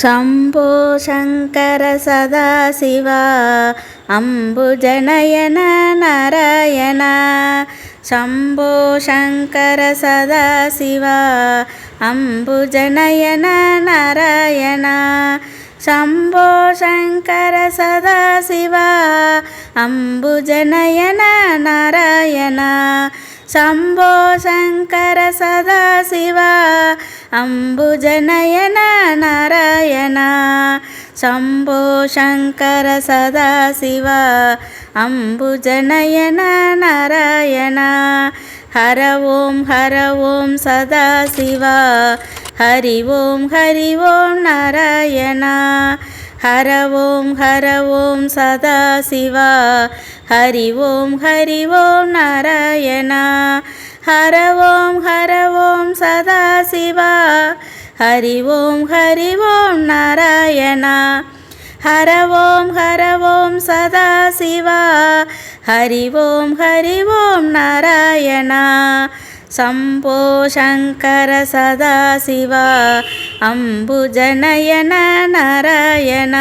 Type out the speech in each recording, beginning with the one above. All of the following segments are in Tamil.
शम्भो शङ्कर सदाशिव अम्बुजनयन नारायण शम्भो शङ्कर सदाशिव अम्बुजनयन नारायण शम्भो शङ्कर सदाशिव अम्बुजनयन नारायण शम्भो शङ्कर सदाशिव अम्बुजनयन नारायण शम्भो शङ्कर सदाशिव अम्बुजनयन नारायण हर ॐ हर ॐ सदाशिव हरि ओं हरि ओं नारायण ஹர ஓம் ஹர ஓம் சதா சிவா ஹரி ஓம் ஹரி ஓம் நாராயணா. ஹர ஓம் ஹர ஓம் சதா சிவா ஹரி ஓம் ஹரி ஓம் நாராயணா. ஹர ஓம் ஹர ஓம் சதா சிவா ஹரி ஓம் ஹரி ஓம் நாராயணா. शम्भो शङ्कर सदाशिव अम्बुजनयन नारायण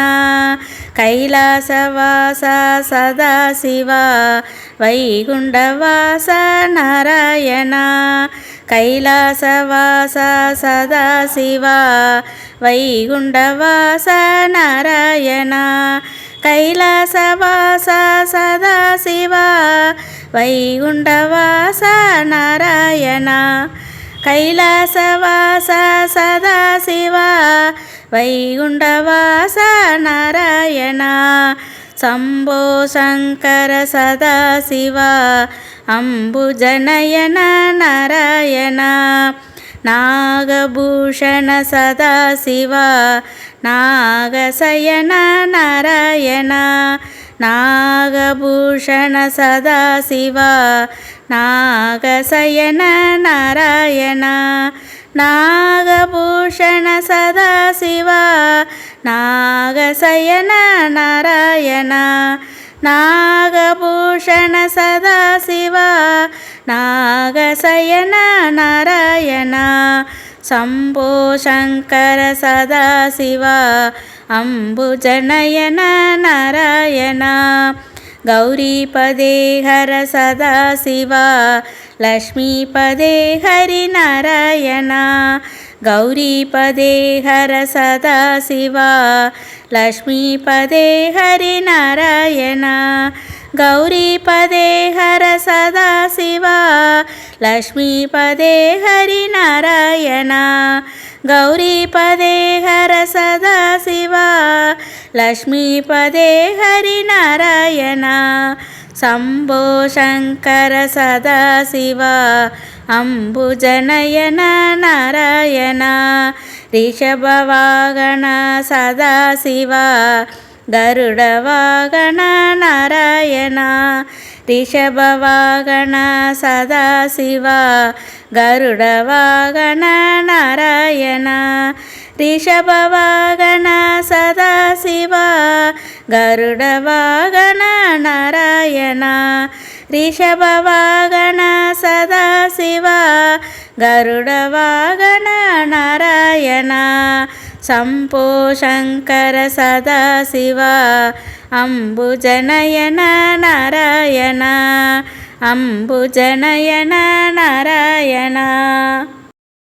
कैलासवास सदाशिव वैकुण्ठवास नारायण कैलासवास सदाशिव वैकुण्ठवास नारायण कैलासवास सदाशिव వైగుంఠవాస నారాయణ కైలాసవాస సదాశివ వైగుంఠవాస నారాయణ శంభో శంకర సదాశివ అంబుజనయన నారాయణ నాగభూషణ సదాశివ నాగశయన నారాయణ நாகபூஷண சதாசிவா நாகசயன நாராயணா நாகபூஷண சதாசிவா நாகசயன நாராயணா நாகபூஷண சதாசிவா நாகசயன நாராயணா. शम्भो शङ्कर सदाशिव अम्बुजनयन नारायण। गौरीपदे हर सदाशिव लक्ष्मीपदे हरिनारायण गौरीपदे हर सदाशिव लक्ष्मीपदे हरिनारायण गौरीपदे हर सदाशिव लक्ष्मीपदे हरिनारायण। गौरीपदे हर सदाशिव लक्ष्मीपदे हरिनारायण। शम्भो शङ्कर सदाशिव। अम्बुजनयन नारायण। ऋषभवागण सदाशिव। गरुडवागण नारायण ರಿಷಭವಾಗಣ ಸದಾಶಿವ ಗರುಡವಾಗಣ ನಾರಾಯಣ. ರಿಷಭವಾಗಣ ಸದಾಶಿವ ಗರುಡವಾಗಣ ನಾರಾಯಣ. ರಿಷಭವಾಗಣ ಸದಾಶಿವ ಗರುಡವಾಗಣ ನಾರಾಯಣ. शम्भो शङ्कर सदाशिव अम्बुजनयन नारायण